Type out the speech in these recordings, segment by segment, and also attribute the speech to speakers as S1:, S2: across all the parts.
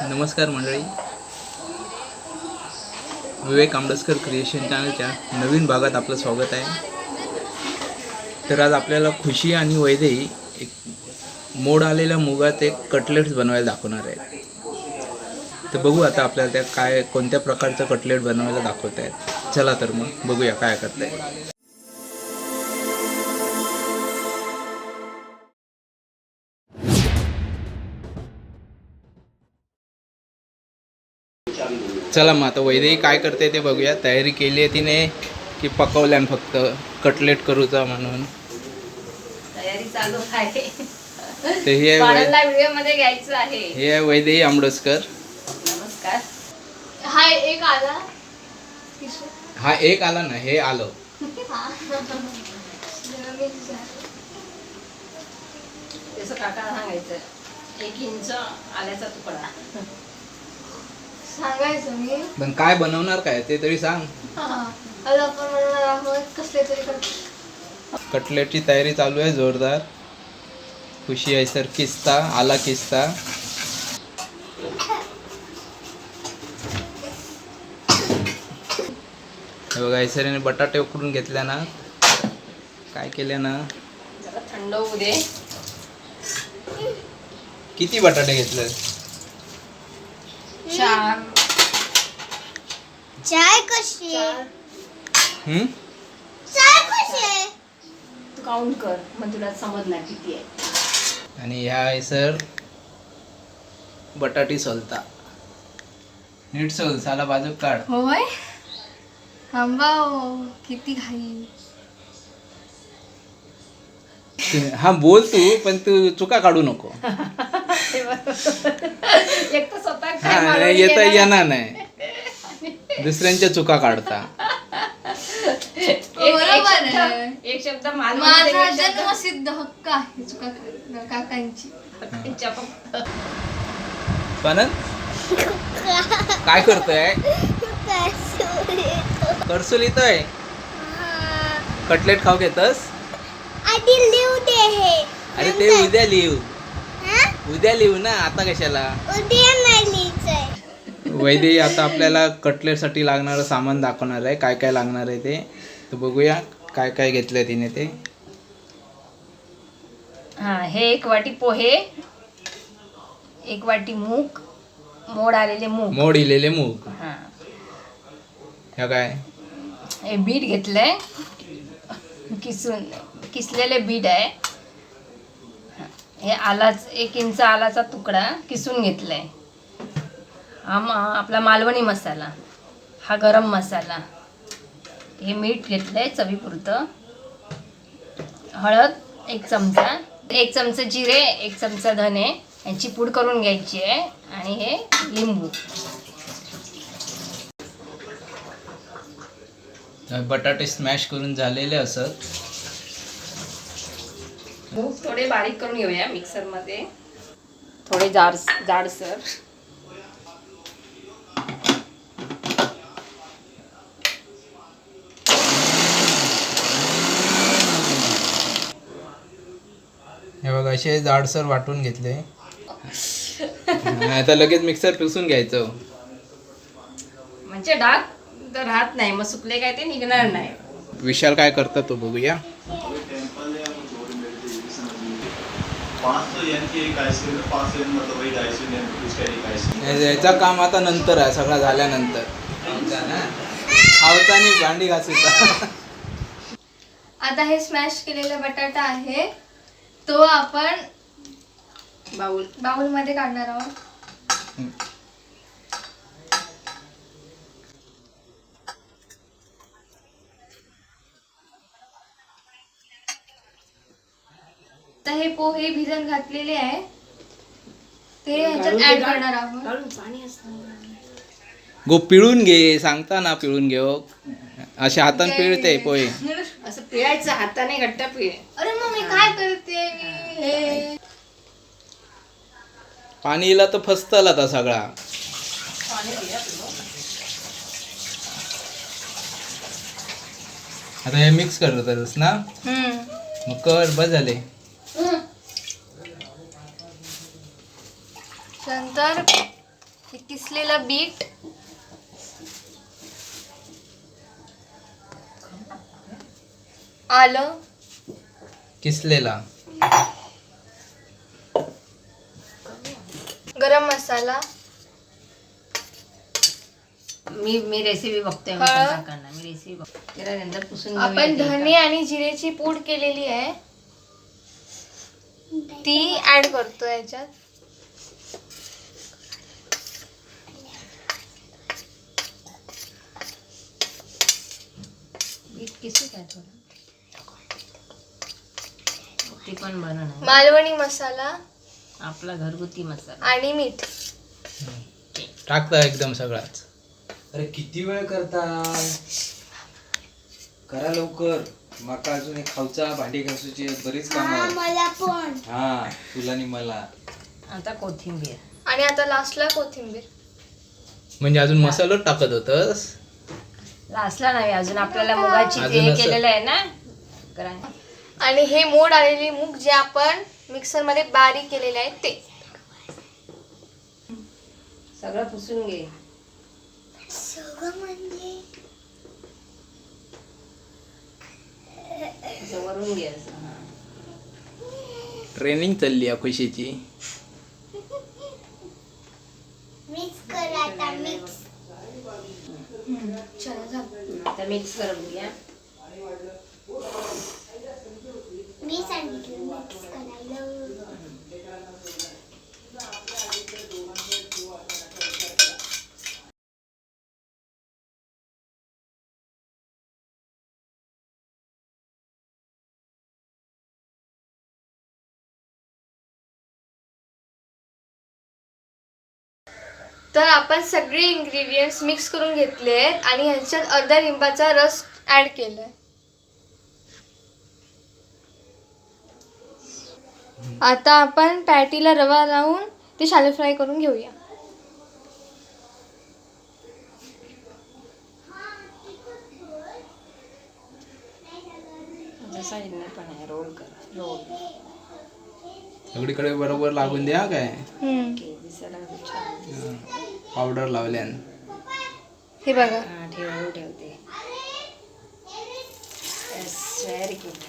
S1: नमस्कार मंडळी. विवेक आंबेडकर क्रिएशन चॅनलच्या नवीन भागात आपलं स्वागत आहे. तर आज आपल्याला खुशी आणि वैदेही एक मोड आलेल्या मुगात एक कटलेट्स बनवायला दाखवणार आहेत. तर बघू आता आपल्याला त्या काय कोणत्या प्रकारचं कटलेट बनवायला दाखवत आहेत चला तर मग बघूया काय करताय चला मग आता वैदेही काय करते ते बघूया. तयारी केली आहे तिने की पकवल्यान फक्त कटलेट करूचा म्हणून.
S2: तयारी चालू आहे.
S1: तर हे आहे वै
S2: बाळाला व्हिडिओमध्ये घ्यायचं आहे.
S1: हे आहे वैदेही आंबडसकर
S2: नमस्कार.
S3: हा एक आला.
S1: हा एक आला ना हे आलं.
S2: तसं काकाला सांगायचं एक इंच आल्याचा तुकडा.
S3: सांगायचं मी.
S1: पण काय बनवणार काय ते तरी सांग.
S3: हा. आज आपण बनवणार आहोत कसले तरी कट-
S1: कटलेटची तयारी चालू आहे जोरदार. खुशी आहे सर किस्ता आला किस्ता. हे बघा ऐसरीने बटाटे उकडून घेतल्या ना. काय केल्या ना?
S2: जरा थंड होऊ दे.
S1: किती बटाटे घेतले?
S2: चार.
S3: चाय कशी
S1: हम्म?
S3: चाय कशी आहे
S2: तू काउंट कर मग तुला समजणार किती आहे.
S1: आणि ह्या आहे सर बटाटी सोलता. नीट सोल साला बाजू काढ.
S3: होय? थांबा हो. किती घाई.
S1: हा बोल तू पण तू चुका काढू नको.
S2: एक तर स्वतः काय
S1: हा
S2: मालवणी
S1: नाही, येता
S2: येणार.
S1: येणार नाही. दुसऱ्यांच्या चुका काढता.
S2: एक- एक
S3: बरोबर
S2: शब्द-. एक शब्द
S3: माझा जन्मसिद्ध हक्क आहे चुका काकांची.
S1: पण काय करतोय? करसूल येतोय? कटलेट खाऊ घेतस?
S3: आधी लिहू दे हे.
S1: अरे ते उद्या लिहू. उद्या लिहू ना आता कशाला?
S3: उद्या नाही लिहायचंय.
S1: वैदेही आता आपल्याला कटलेटसाठी लागणारं सामान दाखवणार आहे. काय काय लागणार आहे ते. तर बघूया काय काय घेतलंय तिने ते.
S2: हा हे एक वाटी पोहे एक वाटी मूग मोड आलेले मूग.
S1: मोड इलेले मूग.
S2: हा.
S1: ह्या काय?
S2: हे बीट घेतलंय. किसून किसलेले बीट आहे. हे आलाच एक इंच आलाचा तुकडा किसून घेतलाय. हा मा आपला मालवणी मसाला हा गरम मसाला. हे मीठ घेतलंय चवीपुरतं. हळद एक चमचा. एक चमचा जिरे एक चमचा धने यांची पूड करून घ्यायची आहे. आणि हे लिंबू.
S1: बटाटे स्मॅश करून झालेले असत.
S2: थोडे बारीक करून घेऊया मिक्सरमध्ये. थोडे जाड जाडसर
S1: हे बघा असे जाडसर वाटून घेतले. आता लगेच मिक्सर पिसून घ्यायचं.
S2: म्हणजे डाग तर राहत नाही मग सुकले काय ते निघणार नाही.
S1: विशाल काय करता तो बघूया. याचा काम आता नंतर आहे सगळं झाल्यानंतर. खावतानी भांडी घासायचा
S3: आता हे स्मॅश केलेला बटाटा आहे. तो आपण
S2: बाऊल
S3: बाउल. मध्ये काढणार आहोत. हे पोहे भिजत घातलेले आहे. ते ह्याच्यात ऍड करणार आहोत.
S2: पाणी
S1: गो पिळून घे सांगता ना पिळून घे हो. अशा हातान पिळते पोहे.
S2: असं पिळायचं हाताने घट्ट पिळ.
S3: अरे मग मी काय करते मी? हे.
S1: पाणी इला तर फसतला आता सगळा. आता हे मिक्स करत ना?
S3: हम्म.
S1: मग कर बस झाले.
S3: नंतर
S4: हे किसलेलं बीट. आलं.
S3: किसलेला.
S4: गरम मसाला.
S2: मी मी रेसिपी बघते मी
S4: हळद.
S2: रेसिपी बघते त्याला नंतर पुसून
S4: आपण धने आणि जिरेची पूड केलेली आहे. ती ऍड करतो याच्यात.
S2: बीट किती काय थोडं ती पण बनवणार.
S4: मालवणी मसाला
S2: आपला घरगुती मसाला.
S4: आणि मीठ.
S3: टाकता एकदम सगळाच.
S5: अरे किती वेळ करता करा लवकर. माका अजून एक खाऊचा भांडी घासूची आहेत, बरीच काम हा तुला आणि मला.
S2: आता कोथिंबीर.
S4: आणि आता लास्टला कोथिंबीर.
S3: म्हणजे अजून मसालाच टाकत होतस?
S2: लास्टला नाही अजून आपल्याला मुगाची
S3: अजून
S2: ते
S3: असं-
S2: केलेलं आहे ना?
S4: आणि हे मोड आलेली मूग जे आपण मिक्सरमध्ये बारीक केलेले आहे ते.
S2: सगळं पुसून घे. असं वरून हा.
S3: ट्रेनिंग चालली आहे खुशीची
S4: चला झालं.
S2: आता मिक्स करून घ्या
S4: तर आपण सगळे इंग्रेडियंट्स मिक्स करून घेतले आहेत आणि ह्याच्यात अर्धा लिंबाचा रस ऍड केलाय. आता आपण पॅटीला रवा लावून ते शालो फ्राय करून घेऊया.
S2: आहे रोल करा. रोल
S3: सगळीकडे बरोबर लागून द्या काय?
S2: दिसायला खूप छान
S3: पावडर लावल्यान
S4: हे बघा.
S2: हा ठेवून ठेवते. व्हेरी गुड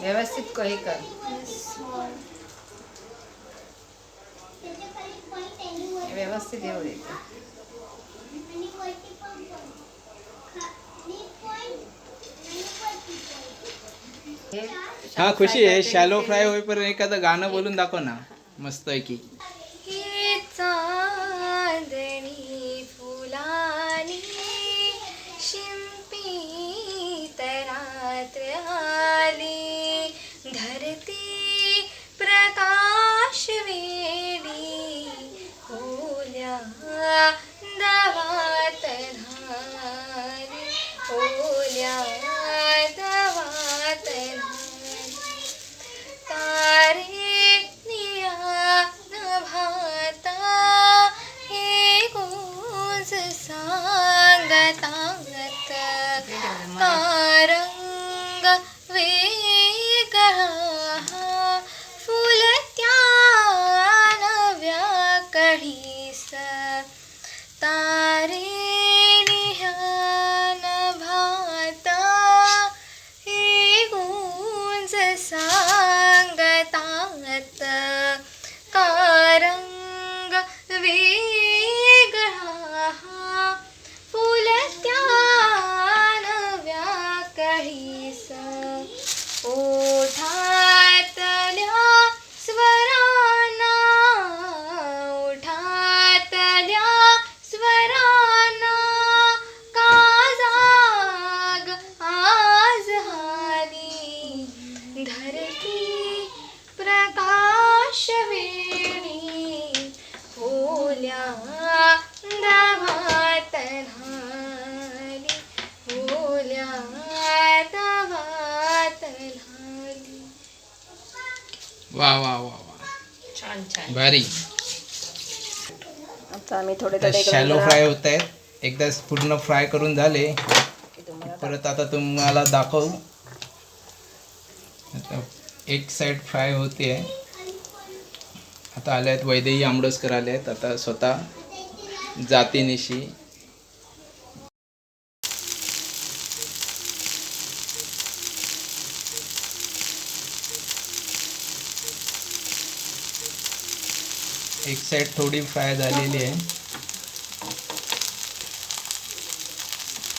S2: व्यवस्थित काही कर. व्यवस्थित येऊ दे हे
S3: हा खुशी आहे. शॅलो फ्राय होईपर्यंत एखादं गाणं बोलून दाखव ना. मस्त आहे की. वा वा वा वा.
S2: छान छान.
S3: भारी.
S2: आता आम्ही थोडे थोडे
S3: शॅलो फ्राय होत आहेत. एकदा पूर्ण फ्राय करून झाले. परत आता तुम्हाला दाखवू. आता एक साइड फ्राय होते.
S1: आता आले आहेत वैदेही आंबडसकर आले आहेत आता स्वतः जातीनिशी साईड थोडी फ्राय झालेली आहे.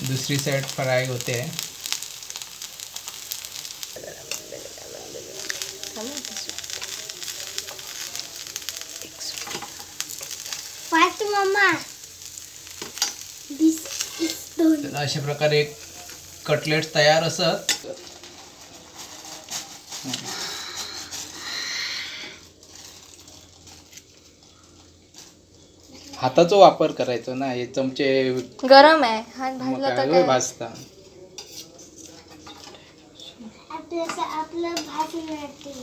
S1: दुसरी साईड फ्राय होते. आहे. तर अशा प्रकारे एक कटलेट तयार असत. हाताचा वापर करायचो ना हे चमचे
S3: गरम आहे. हात
S1: मग
S3: भाजला
S1: काय
S3: तर
S1: होय
S3: काय
S1: भाजता
S4: आपलं आपलं भाजी मिळते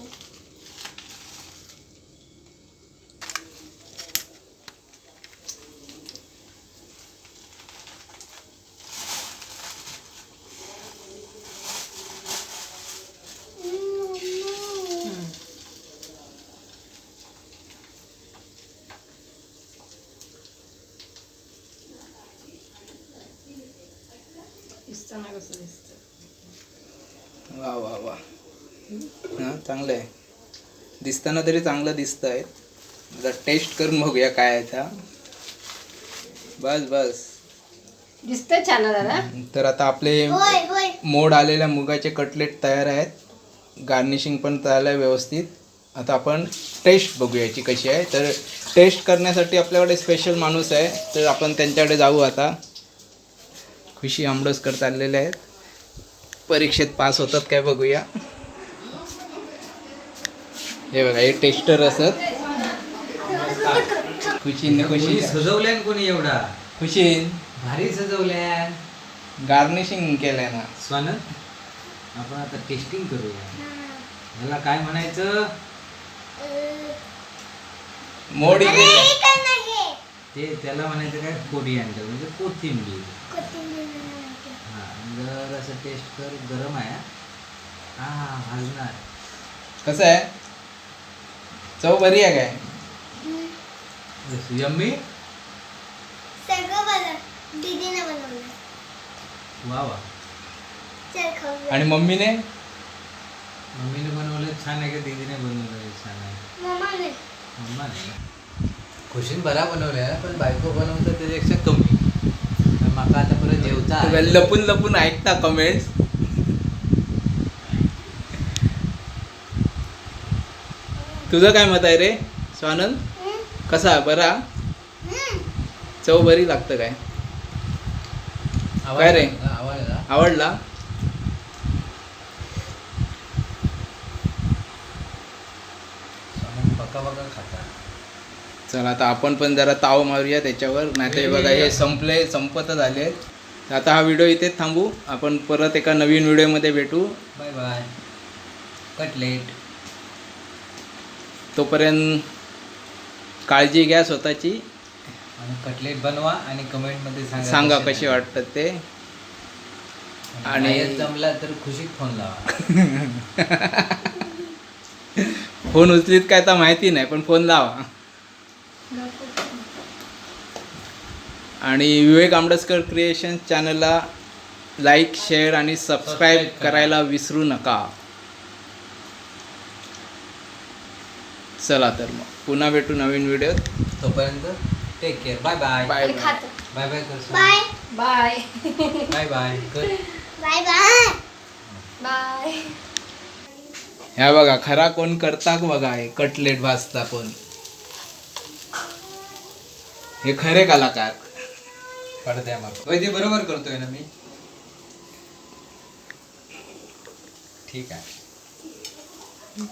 S2: दिसतं कसं दिसतं
S1: वा वा वा. हां चांगलं आहे. दिसताना तरी चांगलं दिसत आहे. जर टेस्ट करून बघूया काय आहे त्या बस बस.
S2: दिसतंय छान दादा.
S1: तर आता आपले मोड आलेल्या मुगाचे कटलेट तयार आहेत. गार्निशिंग पण झालं आहे व्यवस्थित. आता आपण टेस्ट बघूया याची कशी आहे. तर टेस्ट करण्यासाठी आपल्याकडे स्पेशल माणूस आहे. तर आपण त्यांच्याकडे जाऊ आता. खुशी आंबडसकर चाललेले आहेत. परीक्षेत पास होतात काय बघूया. हे बघा हे टेस्टर असत. खुशीने खुशी.
S5: कोणी सजवल्यान कोणी एवढा?
S1: खुशी.
S5: भारी सजवल्यान
S1: गार्निशिंग केलंय ना.
S5: स्वान आपण आता टेस्टिंग करूया. ह्याला काय म्हणायचं?
S1: मोड
S5: ते त्याला म्हणायचं काय? कोरिअँडर म्हणजे कोथिंबीर. हा जर असं टेस्ट कर गरम आहे हा हा भाजणार.
S1: कसं आहे? चव बरी आहे काय?
S5: यम्मी
S4: सगळं बनव दीदीने बनवलं.
S5: वा वा.
S4: चल
S1: आणि मम्मीने?
S5: मम्मीने बनवलं छान आहे का? दीदीने बनवलं छान आहे.
S4: मम्माने.
S5: मम्मा नाही खुशीन बरा बनवल्या पण बायको बनवतं त्याच्यापेक्षा कमी. माका आता परत जेवता
S1: लपून लपून ऐकता कमेंट्स तुझं काय मत आहे रे स्वानंद कसा बरा? चव बरी लागतं काय? काय रे?
S5: आवडला
S1: आवडला? चला आता आपण पण जरा ताव मारूया त्याच्यावर. नाही तर बघा हे संपले संपतच आले तर आता हा व्हिडिओ इथेच थांबू. आपण परत एका नवीन व्हिडिओमध्ये भेटू.
S5: बाय बाय कटलेट
S1: तोपर्यंत काळजी घ्या स्वतःची.
S5: आणि कटलेट बनवा आणि कमेंटमध्ये सांगा
S1: सांगा
S5: कसे
S1: कशी
S5: झाले.
S1: वाटतात ते.
S5: आणि जमला तर खुशीत फोन लावा.
S1: फोन उचलीत काय तर माहिती नाही पण फोन लावा. आणि विवेक आंबडसकर क्रिएशन चॅनलला लाईक शेअर आणि सबस्क्राईब. करायला विसरू नका. चला तर मग. पुन्हा भेटू नवीन व्हिडिओत
S5: तोपर्यंत take care bye bye
S1: bye bye
S5: bye bye कर
S4: बाय
S2: बाय
S5: बाय बाय कर
S4: बाय बाय
S3: बाय
S1: ह्या बघा खरा कोण करता बघा हे कटलेट भाजता कोण. हे खरे कलाकार.
S5: पडद्या माग. होय ते बरोबर करतोय ना मी? ठीक आहे.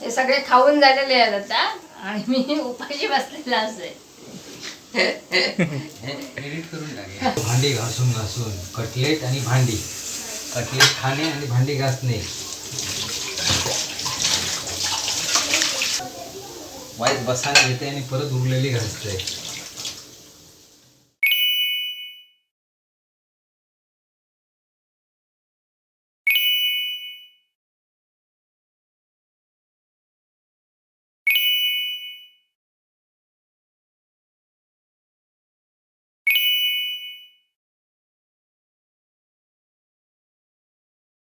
S2: ते सगळे खाऊन झालेले आहेत आता. आणि मी उपाशी बसलेला असेल.
S5: एडिट करून टाके. भांडी घासून घासून. कटलेट आणि भांडी. कटलेट खाणे आणि भांडी घासणे. वाईट बसाने घेते आणि परत उरलेली घासते.